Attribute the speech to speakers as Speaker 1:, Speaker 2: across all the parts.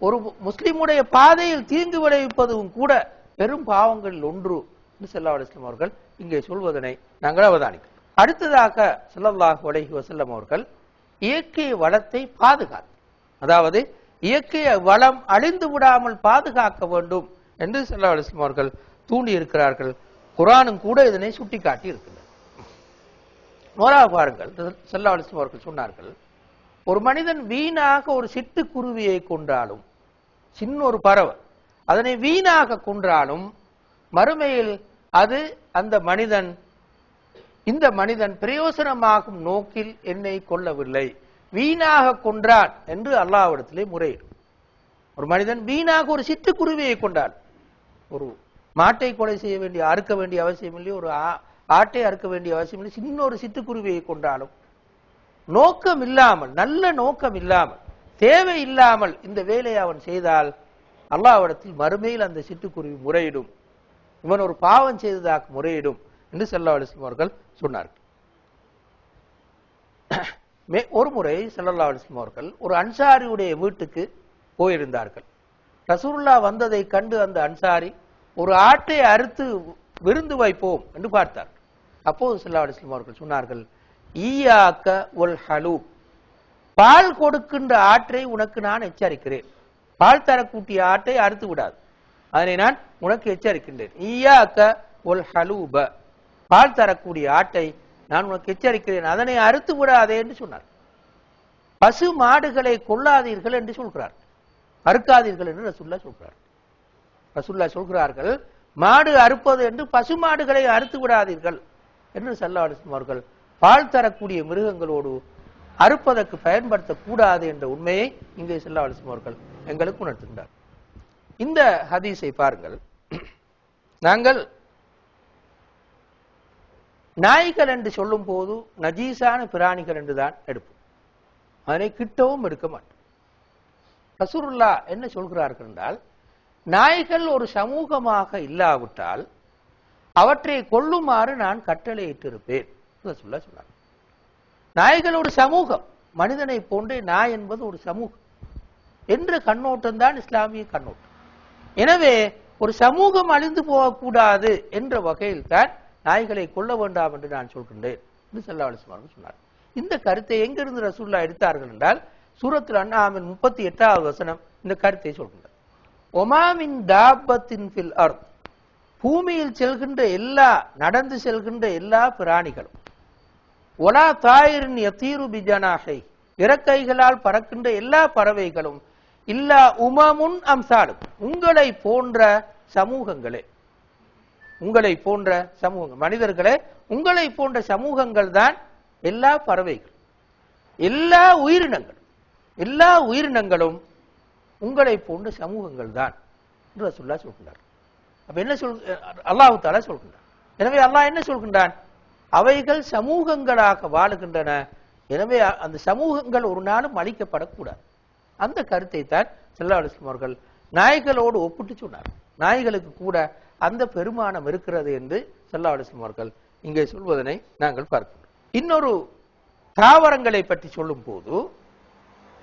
Speaker 1: ஒரு முஸ்லிமுடைய பாதையில் தீங்கு விளைவிப்பதும் கூட பெரும் பாவங்களில் ஒன்று என்று ஸல்லல்லாஹு அவர்கள் இங்கே சொல்வதனை நாங்கள் அவதானிக்கிறோம். அடுத்ததாக செல்லல்லாஹ் உலகி வசல்லம் அவர்கள் இயற்கை வளத்தை பாதுகாத்து அதாவது இயற்கை வளம் அழிந்து விடாமல் பாதுகாக்க வேண்டும் என்று செல்லா அலிஸ்லாம் அவர்கள் தூண்டி இருக்கிறார்கள் குரானும் கூட இதனை சுட்டிக்காட்டி இருக்கிறது நோரா பாருங்கள் ஸல்லல்லாஹு அவர்கள் சொன்னார்கள் ஒரு மனிதன் வீணாக ஒரு சிட்டுக்குருவியை கொன்றாலும் சின்ன ஒரு பறவை அதனை வீணாக கொன்றாலும் மறுமையில் அது அந்த மனிதன் இந்த மனிதன் பிரயோசனமாகும் நோக்கில் என்னை கொல்லவில்லை. வீணாக கொன்றான் என்று அல்லாவிடத்திலே முறையிடும். ஒரு மனிதன் வீணாக ஒரு சிட்டுக்குருவியை கொண்டான். ஒரு மாட்டை கொலை செய்ய வேண்டிய அறுக்க வேண்டிய அவசியம் இல்லை ஒரு ஆ- ஆட்டை அறுக்க வேண்டிய அவசியம் இல்லை சின்ன ஒரு சிட்டுக்குருவியை கொண்டாலும் நோக்கம் இல்லாமல் நல்ல நோக்கம் இல்லாமல் தேவை இல்லாமல் இந்த வேலையை அவன் செய்தால் அல்லாவிடத்தில் மறுமையில் அந்த சிட்டுக்குருவி முறையிடும். இவன் ஒரு பாவம் செய்ததாக முறையிடும் என்று ஸல்லல்லாஹு அவர்கள் சொன்னார்கள். மே- ஒரு முறை ஸல்லல்லாஹு அவர்கள் ஒரு அன்சாரியுடைய வீட்டுக்கு போயிருந்தார்கள். ரசூல்லா வந்ததை கண்டு அந்த அன்சாரி ஒரு ஆட்டை அறுத்து விருந்து வைப்போம் என்று பார்த்தார். அப்போது ஸல்லல்லாஹு அவர்கள் சொன்னார்கள் ஈயாக்க ஒல் ஹலூ பால் கொடுக்கின்ற ஆற்றை உனக்கு நான் எச்சரிக்கிறேன். பால் தரக்கூடிய ஆட்டை அறுத்து விடாது. அதனை நான் உனக்கு எச்சரிக்கின்றேன். ஈயாக்க ஒல் ஹலூப. பால் தரக்கூடிய ஆட்டை நான் உனக்கு எச்சரிக்கிறேன். அதனை அறுத்து விடாதே என்று சொன்னார். பசு மாடுகளை கொள்ளாதீர்கள் என்று சொல்கிறார். அறுக்காதீர்கள் என்று ரசுல்லா சொல்கிறார். ரசுல்லா சொல்கிறார்கள் மாடு அறுப்பது என்று பசு மாடுகளை அறுத்து விடாதீர்கள் என்று சல்லா அலிஸ்லாம் அவர்கள் பால் தரக்கூடிய மிருகங்களோடு அறுப்பதற்கு பயன்படுத்தக்கூடாது என்ற உண்மையை இங்கே சல்லா அலிஸ்லாம் அவர்கள் எங்களுக்கு உணர்த்துகின்றார். இந்த ஹதீஸை பாருங்கள். நாங்கள் நாய்கள் என்று சொல்லும் போது நஜீசான பிராணிகள் என்றுதான் எடுப்போம். அதனை கிட்டவும் எடுக்க மாட்டோம். ரசூலுல்லா என்ன சொல்கிறார்கள் என்றால் நாய்கள் ஒரு சமூகமாக இல்லாவிட்டால் அவற்றை கொல்லுமாறு நான் கட்டளையிட்டிருப்பேன். ரசூலுல்லா சொன்னார் நாய்கள் ஒரு சமூகம். மனிதனை போன்றே நாய் என்பது ஒரு சமூகம். என்ற கண்ணோட்டம் தான் இஸ்லாமிய கண்ணோட்டம். எனவே ஒரு சமூகம் அழிந்து போகக்கூடாது என்ற வகையில் தான் நாய்களை கொல்ல வேண்டாம் என்று நான் சொல்கின்றேன் என்று சல்லா அலிஸ்மார்கள் சொன்னார். இந்த கருத்தை எங்கிருந்து ரசூல்லா எடுத்தார்கள் என்றால் சூரத்தில் அண்ணாமின் முப்பத்தி எட்டாவது வசனம் இந்த கருத்தை சொல்கின்றார் ஒமாமின் தாபத்தின் பில் அர்த். பூமியில் செல்கின்ற எல்லா நடந்து செல்கின்ற எல்லா பிராணிகளும் ஒலா தாயிரின் எத்தீரு பிஜனாகை இறக்கைகளால் பறக்கின்ற எல்லா பறவைகளும் இல்லா உமமுன் அம்சாலும். உங்களை போன்ற சமூகங்களே. உங்களை போன்ற சமூகங்கள். மனிதர்களே உங்களை போன்ற சமூகங்கள் தான் எல்லா பறவைகள். எல்லா உயிரினங்கள். எல்லா உயிரினங்களும் உங்களை போன்ற சமூகங்கள் தான் என்று ரசூலுல்லாஹ் சொல்கின்றார். அப்ப என்ன சொல் அல்லாஹு தாலா சொல்கின்றார். எனவே அல்லாஹ் என்ன சொல்கின்றான்? அவைகள் சமூகங்களாக வாழுகின்றன. எனவே அந்த சமூகங்கள் ஒரு நாளும் அழிக்கப்படக்கூடாது. அந்த கருத்தை தான் செல்லா அலிஸ்லாம் அவர்கள் நாய்களோடு ஒப்பிட்டு சொன்னார். நாய்களுக்கு கூட அந்த பெருமானம் இருக்கிறது என்று செல்லா அலிஸ்லாம் அவர்கள் இங்கே சொல்வதனை நாங்கள் பார்க்கிறோம். இன்னொரு தாவரங்களை பற்றி சொல்லும் போது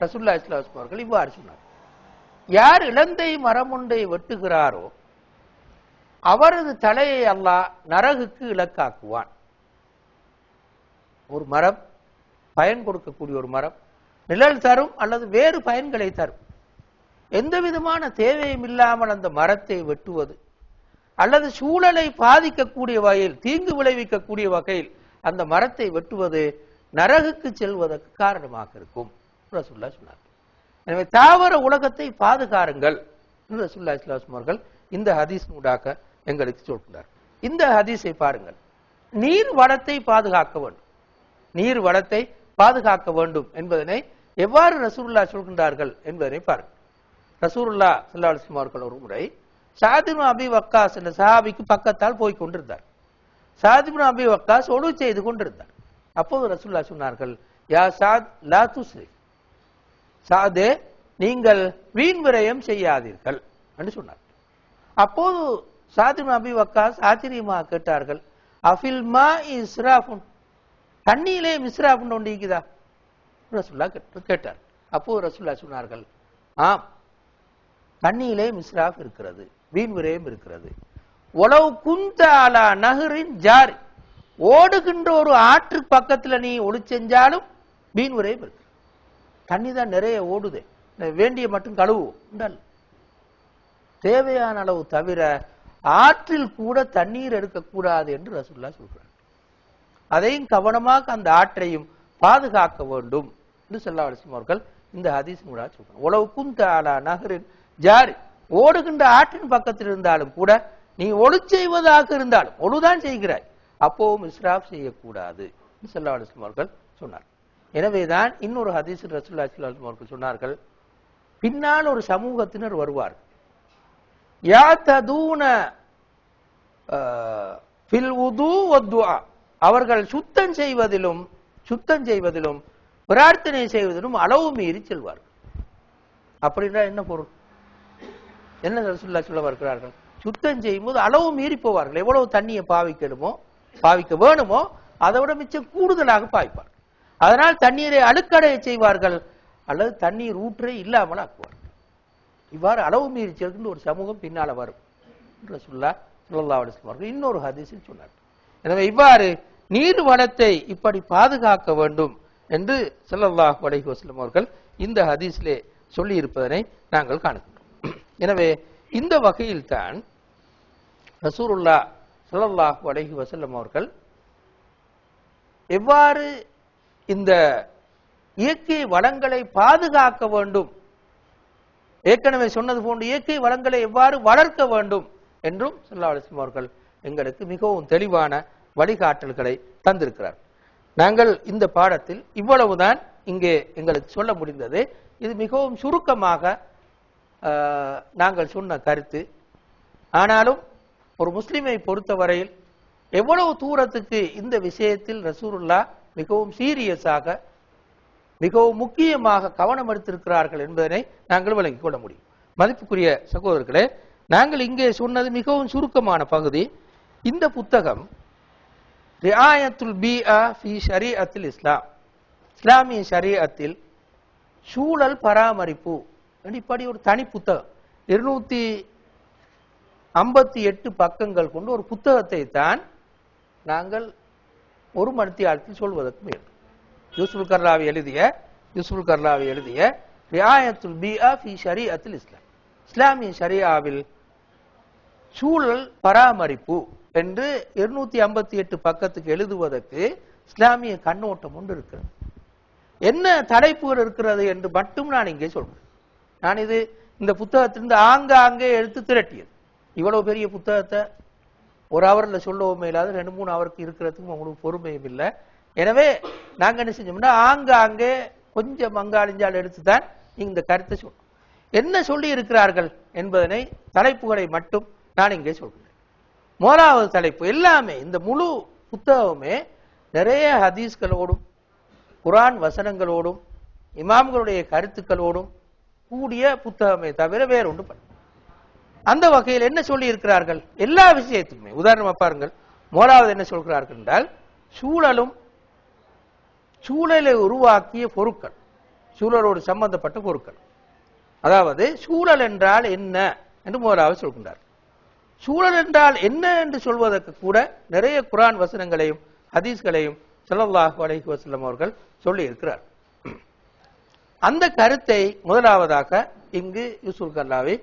Speaker 1: ரசுல்லா இஸ்லாம் அவர்கள் இவ்வாறு சொன்னார். யார் இலந்தை மரமுண்டை வெட்டுகிறாரோ அவரது தலையை அல்லாஹ் நரகுக்கு இலக்காக்குவான். ஒரு மரம் பயன் கொடுக்கக்கூடிய ஒரு மரம் நிழல் தரும் அல்லது வேறு பயன்களை தரும். எந்த விதமான தேவையும் இல்லாமல் அந்த மரத்தை வெட்டுவது அல்லது சூழலை பாதிக்கக்கூடிய வகையில் தீங்கு விளைவிக்கக்கூடிய வகையில் அந்த மரத்தை வெட்டுவது நரகுக்கு செல்வதற்கு காரணமாக இருக்கும். ரசுல்லா சொன்னார் எனவே தாவர உலகத்தை பாதுகாருங்கள் என்று ரசுல்லா இஸ்லாம் அவர்கள் இந்த ஹதீஸ் மூடாக எங்களுக்கு சொல்கிறார் இந்த ஹதீஸை பாருங்கள். நீர் வளத்தை பாதுகாக்க வேண்டும். நீர் வளத்தை பாதுகாக்க வேண்டும் என்பதனை எவ்வாறு ரசூருல்லா சொல்கின்றார்கள் என்பதனை பாருங்கள் ரசூருல்லா ஸல்லல்லாஹு அவர்கள் ஒரு முறை சாதிபு அபி வக்காஸ் என்ற சஹாபிக்கு பக்கத்தால் போய் கொண்டிருந்தார். சாதிபு அபி வக்காஸ் ஒழு செய்து கொண்டிருந்தார். அப்போது ரசூல்லா சொன்னார்கள் யா சாத் லா துஸ்ரி. சாது நீங்கள் வீண் விரயம் செய்யாதீர்கள். என்று சொன்னார். அப்போது சாதிபு அபி வக்காஸ் ஆச்சரியமாக கேட்டார்கள் அஃபில்மா இஸ்ராஃபுன்? தண்ணியிலே மிஸ்ராஃபுன் ஒன்று இருக்குதா ரசுல்லா கேட்டார். அப்போ ரசுல்லா சொன்னார்கள் ஆம் தண்ணியிலே மிஸ்ராஃப் இருக்கிறது வீண் விரயம் இருக்கிறது. உளவு குந்தாலா நகரின் ஜாரி ஓடுகின்ற ஒரு ஆற்று பக்கத்துல நீ ஒளி செஞ்சாலும் மீன் விரயம் இருக்கு. தண்ணி தான் நிறைய ஓடுது. வேண்டிய மட்டும் கழுவும் உண்டல் தேவையான அளவு தவிர ஆற்றில் கூட தண்ணீர் எடுக்கக்கூடாது என்று ரசுல்லா சொல்றார். அதையும் கவனமாக அந்த ஆற்றையும் பாதுகாக்க வேண்டும் என்று செல்லா அலிஸ்லாம் அவர்கள் இந்த ஹதீஸ் மூலா சொல்றாங்க உழவுக்கும் தாளா நகரின் ஜாரி. ஓடுகின்ற ஆற்றின் பக்கத்தில் இருந்தாலும் கூட நீ ஒளி செய்வதாக இருந்தாலும் ஒழுதான் செய்கிறாய். அப்போவும் இஸ்ராப் செய்யக்கூடாது என்று அலிஸ்லாம் அவர்கள் சொன்னார். எனவேதான் இன்னொரு ஹதீஸ் ரசூல்லா அலிஸ்லாம் அவர்கள் சொன்னார்கள். பின்னால் ஒரு சமூகத்தினர் வருவார்கள் யாத்ததூன அஹ், ஃபில் உது வத்துஆ. அவர்கள் சுத்தம் செய்வதிலும் சுத்தம் செய்வதிலும் பிரார்த்தனை செய்வதிலும் அளவு மீறி செல்வார்கள். அப்படின்னா என்ன பொருள்? என்ன ரசூலுல்லாஹி சொல்ல வருகிறார்கள்? சுத்தம் செய்யும்போது அளவு மீறி போவார்கள். எவ்வளவு தண்ணியை பாவிக்கணுமோ பாவிக்க வேணுமோ அதை விட மிச்சம் கூடுதலாக பாய்ப்பார் அதனால் தண்ணீரை அழுக்கடைய செய்வார்கள். அல்லது தண்ணீர் ஊற்றே இல்லாமல் ஆக்குவார்கள். இவ்வாறு அளவு மீறி செல்கின்ற ஒரு சமூகம் பின்னால வரும். ரசூலுல்லாஹ் ஸல்லல்லாஹு அலைஹி அவர்கள் இன்னொரு ஹதீஸில் சொன்னார் எனவே இவ்வாறு நீர் வளத்தை இப்படி பாதுகாக்க வேண்டும் என்று செல்லல்லாஹ் அலைஹி அவர்கள் இந்த ஹதீஸ்லே சொல்லி இருப்பதனை நாங்கள் காணுகின்றோம். எனவே இந்த வகையில் தான் ரசூலுல்லா ஸல்லல்லாஹு அலைஹி அவர்கள் எவ்வாறு இந்த இயற்கை வளங்களை பாதுகாக்க வேண்டும் ஏற்கனவே சொன்னது போன்று இயற்கை வளங்களை எவ்வாறு வளர்க்க வேண்டும் என்றும் ஸல்லல்லாஹு அவர்கள் எங்களுக்கு மிகவும் தெளிவான வழிகாட்டல்களை தந்திருக்கிறார். நாங்கள் இந்த பாடத்தில் இவ்வளவுதான் இங்கே எங்களுக்கு சொல்ல முடிந்தது. இது மிகவும் சுருக்கமாக ஆஹ், நாங்கள் சொன்ன கருத்து. ஆனாலும் ஒரு முஸ்லிமை பொறுத்தவரையில் எவ்வளவு தூரத்துக்கு இந்த விஷயத்தில் ரசூருல்லா மிகவும் சீரியஸாக மிகவும் முக்கியமாக கவனம் எடுத்திருக்கிறார்கள் என்பதனை நாங்கள் விளங்கிக் கொள்ள முடியும். மதிப்புக்குரிய சகோதரர்களே நாங்கள் இங்கே சொன்னது மிகவும் சுருக்கமான பகுதி. இந்த புத்தகம் ரியாயத்துல் பிஆ ஃபி ஷரீஅத்தில் இஸ்லாம். இஸ்லாமிய ஷரீஅத்தில் சூழல் பராமரிப்பு இப்படி ஒரு தனி புத்தகம். இருநூத்தி ஐம்பத்தி எட்டு பக்கங்கள் கொண்டு ஒரு புத்தகத்தை தான் நாங்கள் ஒரு மணித்தியாலத்தில் சொல்வதற்கு முயலும் யூசுல் கர்லாவை எழுதிய யூசுல் கர்லாவை எழுதிய ரியாயத்துல் பிஆ ஃபி ஷரீஅத்தில் இஸ்லாம். இஸ்லாமிய ஷரியாவில் சூழல் பராமரிப்பு என்று இருநூத்தி ஐம்பத்தி எட்டு பக்கத்துக்கு எழுதுவதற்கு இஸ்லாமிய கண்ணோட்டம் ஒன்று இருக்கிறது. என்ன தலைப்புகள் இருக்கிறது என்று மட்டும் நான் இங்கே சொல்றேன் நான் இது இந்த புத்தகத்திலிருந்து ஆங்காங்கே எடுத்து திரட்டியது. இவ்வளவு பெரிய புத்தகத்தை ஒரு ஹவர்ல சொல்லவும் இல்லாத ரெண்டு மூணு ஹவருக்கு இருக்கிறதுக்கும் உங்களுக்கு பொறுமையும் இல்லை. எனவே நாங்க என்ன செஞ்சோம்னா ஆங்காங்கே கொஞ்சம் மங்காளிஞ்சால் எடுத்து தான் இந்த கருத்தை சொல்லணும் என்ன சொல்லி இருக்கிறார்கள் என்பதனை தலைப்புகளை மட்டும் நான் இங்கே சொல்கிறேன். முதலாவது தலைப்பு எல்லாமே இந்த முழு புத்தகமே நிறைய ஹதீஸ்களோடும் குரான் வசனங்களோடும் இமாம்களுடைய கருத்துக்களோடும் கூடிய புத்தகமே தவிர வேற ஒன்று பண்ண அந்த வகையில் என்ன சொல்லி இருக்கிறார்கள் எல்லா விஷயத்துக்குமே. உதாரணமா பாருங்கள். முதலாவது என்ன சொல்கிறார்கள் என்றால் சூழலும் சூழலை உருவாக்கிய பொருட்கள் சூழலோடு சம்பந்தப்பட்ட பொருட்கள். அதாவது சூழல் என்றால் என்ன என்று முதலாவது சொல்கின்றார்கள். சூழல் என்றால் என்ன என்று சொல்வதற்கு கூட நிறைய குரான் வசனங்களையும் ஹதீஸ்களையும் ஸல்லல்லாஹு அலஹி வசல்லம் அவர்கள் சொல்லி இருக்கிறார் அந்த கருத்தை முதலாவதாக இங்கு யூசுல் கல்லாவை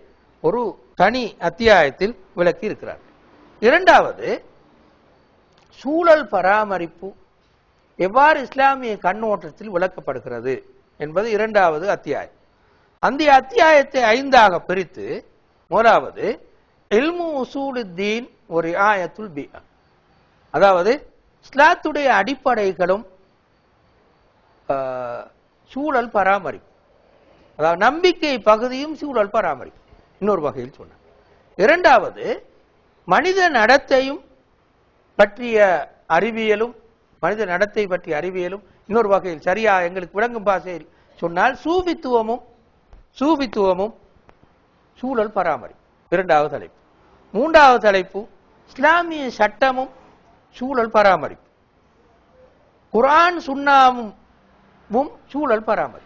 Speaker 1: ஒரு தனி அத்தியாயத்தில் விளக்கி இருக்கிறார் இரண்டாவது சூழல் பராமரிப்பு எவ்வாறு இஸ்லாமிய கண்ணோட்டத்தில் விளக்கப்படுகிறது என்பது இரண்டாவது அத்தியாயம். அந்த அத்தியாயத்தை ஐந்தாக பிரித்து முதலாவது இல்மு உசூலுத்தீன் ஒரு ஆயத்துல் பி. அதாவது இஸ்லாத்துடைய அடிப்படைகளும் சூழல் பராமரிப்பு. அதாவது நம்பிக்கை பகுதியும் சூழல் பராமரிப்பு. இன்னொரு வகையில் சொன்னார் இரண்டாவது மனித நடத்தையும் பற்றிய அறிவியலும் மனித நடத்தை பற்றிய அறிவியலும் இன்னொரு வகையில் சரியா எங்களுக்கு விளங்கும் பாசை சொன்னால் சூபித்துவமும் சூபித்துவமும் சூழல் பராமரிப்பு. இரண்டாவது தலைப்பு. மூன்றாவது தலைப்பு இஸ்லாமிய சட்டமும் சூழல் பராமரிப்பு. குரான் சுண்ணாமும் சூழல் பராமரிப்பு.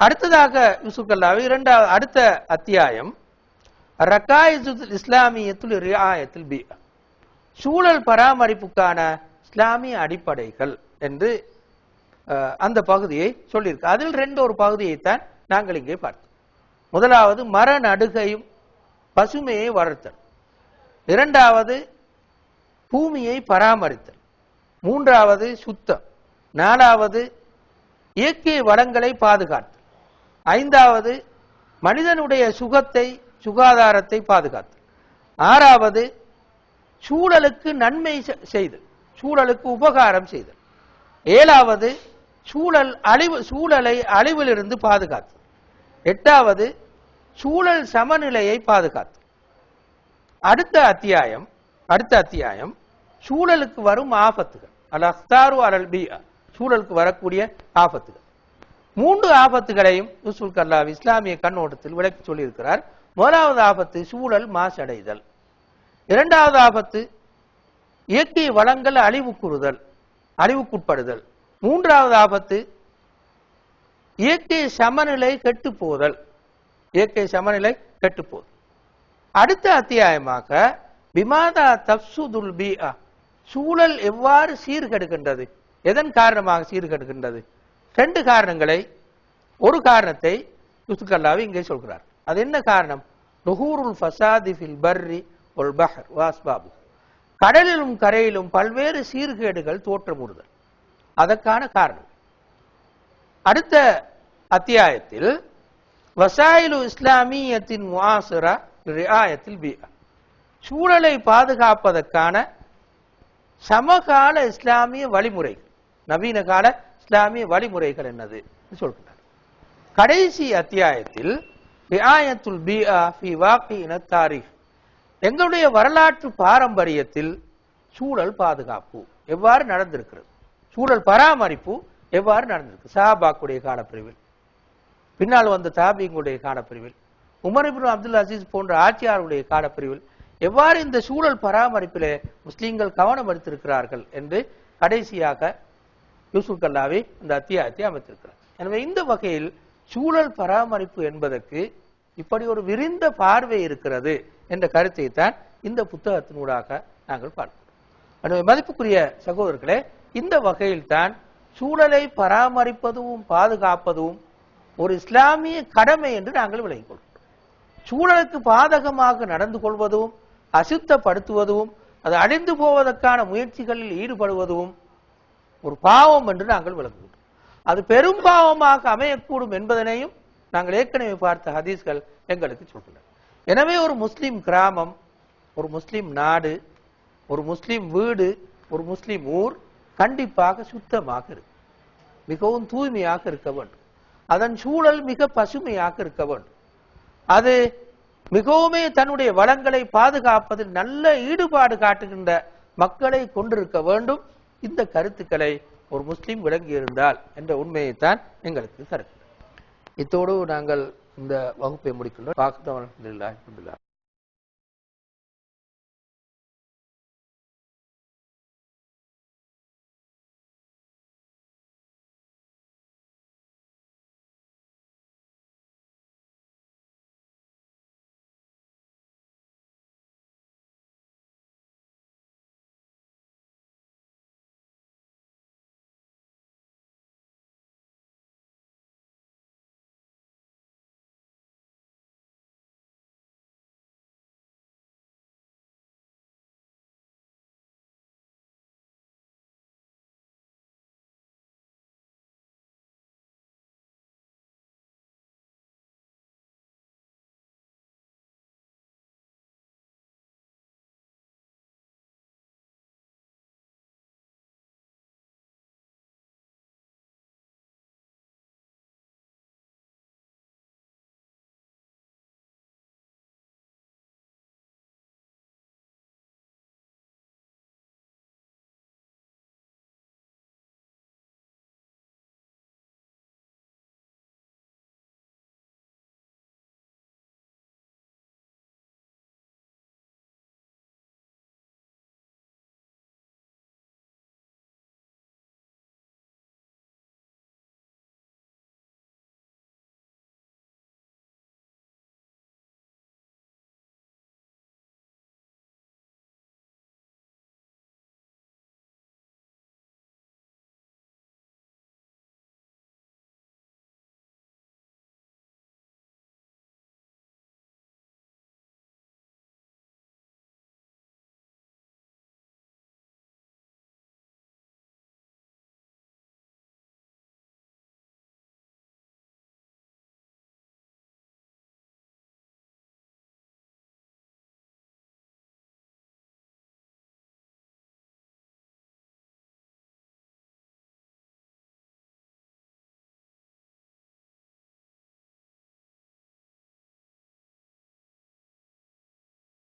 Speaker 1: அடுத்ததாக யூசுக்கல்லாவை இரண்டாவது அடுத்த அத்தியாயம் ரக்காயிசுல் இஸ்லாமியத்துல் ரியாயத்தில் பி. சூழல் பராமரிப்புக்கான இஸ்லாமிய அடிப்படைகள் என்று அஹ், அந்த பகுதியை சொல்லியிருக்கு. அதில் ரெண்டு ஒரு பகுதியைத்தான் நாங்கள் இங்கே பார்த்தோம். முதலாவது மர நடுகையும் பசுமையை வளர்த்தல். இரண்டாவது பூமியை பராமரித்தல். மூன்றாவது சுத்தம். நாலாவது இயற்கை வளங்களை பாதுகாத்தல். ஐந்தாவது மனிதனுடைய சுகத்தை சுகாதாரத்தை பாதுகாத்தல். ஆறாவது சூழலுக்கு நன்மை செ- செய்தல். சூழலுக்கு உபகாரம் செய்தல். ஏழாவது சூழல் அழிவு சூழலை அழிவிலிருந்து பாதுகாத்தல். எட்டாவது சூழல் சமநிலையை பாதுகாத்து. அடுத்த அத்தியாயம் அடுத்த அத்தியாயம் சூழலுக்கு வரும் ஆபத்துகள். அல் அஸ்தாரு அலல் பி சூழலுக்கு வரக்கூடிய ஆபத்துகள். மூன்று ஆபத்துகளையும் யூசுல் கல்லாப் இஸ்லாமிய கண்ணோட்டத்தில் விளக்கி சொல்லியிருக்கிறார். முதலாவது ஆபத்து சூழல் மாசடைதல். இரண்டாவது ஆபத்து இயற்கை வளங்கள் அழிவுக்குறுதல் அழிவுக்குட்படுதல். மூன்றாவது ஆபத்து இயற்கை சமநிலை கெட்டுப் போதல் இயற்கை சமநிலை கெட்டுப் போதல் அடுத்த அத்தியாயமாக விமாதா தப்சுதுல் பீஆ சூழல் எவ்வாறு சீர்கெடுக்கின்றது? எதன் காரணமாக சீர்கெடுக்கின்றது? ரெண்டு காரணங்களை ஒரு காரணத்தை யுசுக்கல்லாவி இங்கே சொல்கிறார். அது என்ன காரணம்? நுகூருல் ஃபசாதி ஃபில் பர்ரி ஒல் பஹர் வாஸ் பாபு கடலிலும் கரையிலும் பல்வேறு சீர்கேடுகள் தோற்றமுறுதல். அதற்கான காரணம். அடுத்த அத்தியாயத்தில் வசாயிலு இஸ்லாமியத்தின் முஆசிரா ரியாயத்தில் பிஆ சூழலை பாதுகாப்பதற்கான சமகால இஸ்லாமிய வழிமுறைகள். நவீன கால இஸ்லாமிய வழிமுறைகள் என்னது? சொல்கிறார். கடைசி அத்தியாயத்தில் ரியாயத்துல் பிஆ ஃபி வாக்கியின தாரிஃப். எங்களுடைய வரலாற்று பாரம்பரியத்தில் சூழல் பாதுகாப்பு எவ்வாறு நடந்திருக்கிறது? சூழல் பராமரிப்பு எவ்வாறு நடந்திருக்கு? சஹாபாக்குடைய காலப்பிரிவில். பின்னால் வந்த தாபியங்களுடைய காலப்பிரிவில் உமர் இப்னு அப்துல் அசீஸ் போன்ற ஆட்சியாளருடைய காலப்பிரிவில் எவ்வாறு இந்த சூழல் பராமரிப்பிலே முஸ்லீம்கள் கவனம் எடுத்திருக்கிறார்கள் என்று கடைசியாக யூசுப் கல்லாவி இந்த அத்தியாயத்தை அமைத்திருக்கிறார். எனவே இந்த வகையில் சூழல் பராமரிப்பு என்பதற்கு இப்படி ஒரு விரிந்த பார்வை இருக்கிறது என்ற கருத்தை தான் இந்த புத்தகத்தினூடாக நாங்கள் பார்க்கிறோம். எனவே மதிப்புக்குரிய சகோதரர்களே இந்த வகையில் தான் சூழலை பராமரிப்பதும் பாதுகாப்பதும் ஒரு இஸ்லாமிய கடமை என்று நாங்கள் விளங்கிக் கொள்கிறோம். சூழலுக்கு பாதகமாக நடந்து கொள்வதும் அசுத்தப்படுத்துவதும் அது அழிந்து போவதற்கான முயற்சிகளில் ஈடுபடுவதும் ஒரு பாவம் என்று நாங்கள் விளங்குகிறோம். அது பெரும் பாவமாக அமையக்கூடும் என்பதனையும் நாங்கள் ஏற்கனவே பார்த்த ஹதீஸ்கள் எங்களுக்கு சொல்கின்றன. எனவே ஒரு முஸ்லீம் கிராமம் ஒரு முஸ்லீம் நாடு ஒரு முஸ்லீம் வீடு ஒரு முஸ்லீம் ஊர் கண்டிப்பாக சுத்தமாக இருக்கும் மிகவும் தூய்மையாக இருக்க வேண்டும். அதன் சூழல் மிக பசுமையாக இருக்க வேண்டும். அது மிகவுமே தன்னுடைய வளங்களை பாதுகாப்பதில் நல்ல ஈடுபாடு காட்டுகின்ற மக்களை கொண்டிருக்க வேண்டும். இந்த கருத்துக்களை ஒரு முஸ்லீம் விளங்கியிருந்தால் என்ற உண்மையைத்தான் எங்களுக்கு கருத்து இத்தோடு நாங்கள் இந்த வகுப்பை முடிக்கின்றோம்.